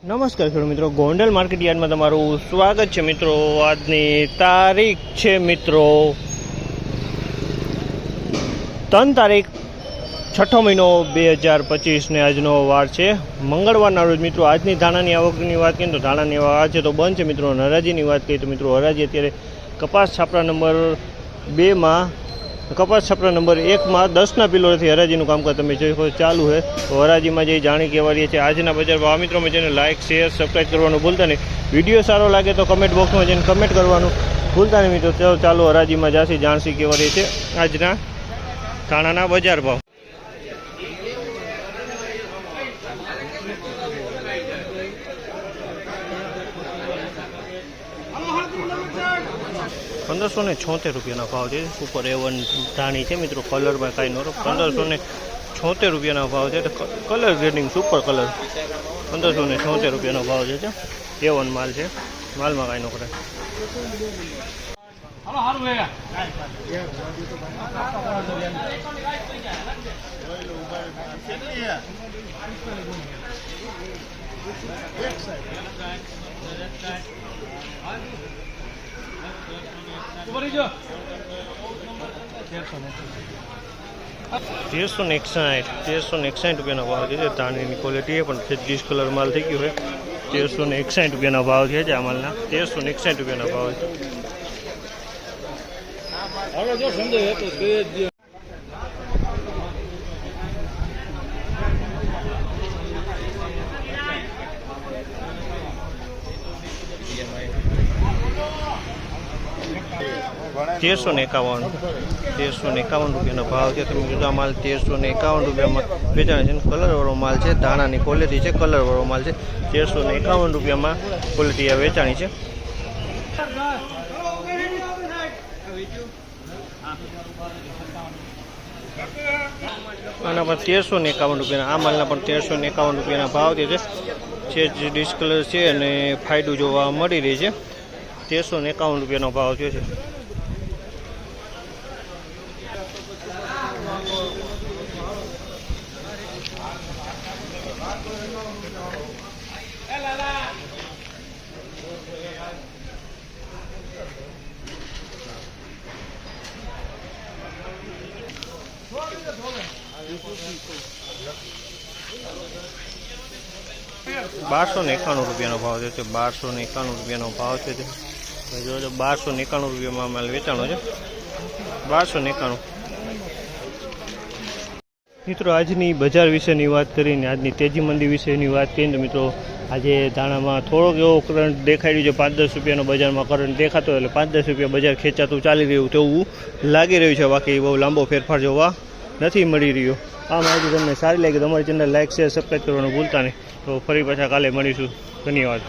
નમસ્કાર ખેડૂત મિત્રો, ગોંડલ માર્કેટ યાર્ડમાં તમારું સ્વાગત છે મિત્રો. આજની તારીખ છે મિત્રો ત્રણ તારીખ છઠ્ઠો મહિનો બે હજાર પચીસને આજનો વાર છે. મંગળવારના રોજ મિત્રો, આજની ધાણાની આવકની વાત કરીએ તો ધાણાની આવક આજે તો બંધ છે મિત્રો. હરાજીની વાત કરીએ તો મિત્રો, હરાજી અત્યારે કપાસ છાપરા નંબર બેમાં કપાસ છાપરા નંબર એકમાં દસના પિલોરથી હરાજીનું કામકાજ તમે જોઈ ચાલુ છે. તો હરાજીમાં જે જાણી કહેવાય છે, આજના બજાર ભાવ. મિત્રો જેને લાઇક શેર સબસ્ક્રાઈબ કરવાનું ભૂલતા નહીં. વીડિયો સારો લાગે તો કમેન્ટ બોક્સમાં જઈને કમેન્ટ કરવાનું ભૂલતા નહીં મિત્રો. ચાલો હરાજીમાં જાસી જાણસી કહેવાય છે. આજના ધાણાના બજાર ભાવ. પંદરસો ને છોતેર રૂપિયાના ભાવ છે. સુપર એવન ધાણી છે મિત્રો કલરમાં કાંઈ નો પંદરસો ને છોતેર રૂપિયાના ભાવ છે. Colour grading super colour. પંદરસો ને છોતેર રૂપિયાનો ભાવ છે. એવન માલ છે. માલમાં કાંઈ નો કરે તેરસો ને એકસાઠ, તેરસો એકસાઠ રૂપિયાનો ભાવ છે તાણીની ક્વોલિટી પણ છત્રીસ કલર માલ થઈ ગયો હોય તેરસો ને એકસાઠ રૂપિયાનો ભાવ છે આ માલના. તેરસો ને એકસાઠ રૂપિયાનો ભાવ છે. તેરસો ને એકાવન, તેરસો ને એકાવન રૂપિયાનો ભાવ છે. તમે જુદા માલ તેરસો ને એકાવન રૂપિયામાં વેચાણ છે. કલરવાળો માલ છે, ધાણાની ક્વોલિટી છે, કલરવાળો માલ છે. તેરસો ને એકાવન રૂપિયામાં ક્વોલિટી વેચાણી છે. આના પણ તેરસો ને એકાવન રૂપિયાના, આ માલના પણ તેરસો ને એકાવન રૂપિયાના ભાવ છે. છે જે ડિસ્કલર છે અને ફાયદો જોવા મળી રહી છે. તેરસો ને એકાવન રૂપિયાનો ભાવ થયો છે. બારસો ને એકાણું રૂપિયાનો ભાવ છે બારસો ને એકાણું રૂપિયાનો ભાવ છે જોજો બારસો ને એકાણું રૂપિયામાં માલ વેચાણો છે. બારસો ને એકાણું. મિત્રો, આજની બજાર વિશેની વાત કરીને, આજની તેજી મંદી વિશેની વાત કરીને, તો મિત્રો, આજે ધાણામાં થોડોક એવો કરંટ દેખાઈ છે પાંચ દસ રૂપિયાનો બજારમાં કરંટ દેખાતો એટલે પાંચ દસ રૂપિયા બજાર ખેંચાતું ચાલી રહ્યું તેવું લાગી રહ્યું છે. બાકી બહુ લાંબો ફેરફાર જોવા નથી મળી રહ્યો. આ માહિતી તમને સારી લાગી તમારી ચેનલ લાઇક શેર સબસ્ક્રાઈબ કરવાનું ભૂલતા નહીં. તો ફરી પાછા કાલે મળીશું. ધન્યવાદ.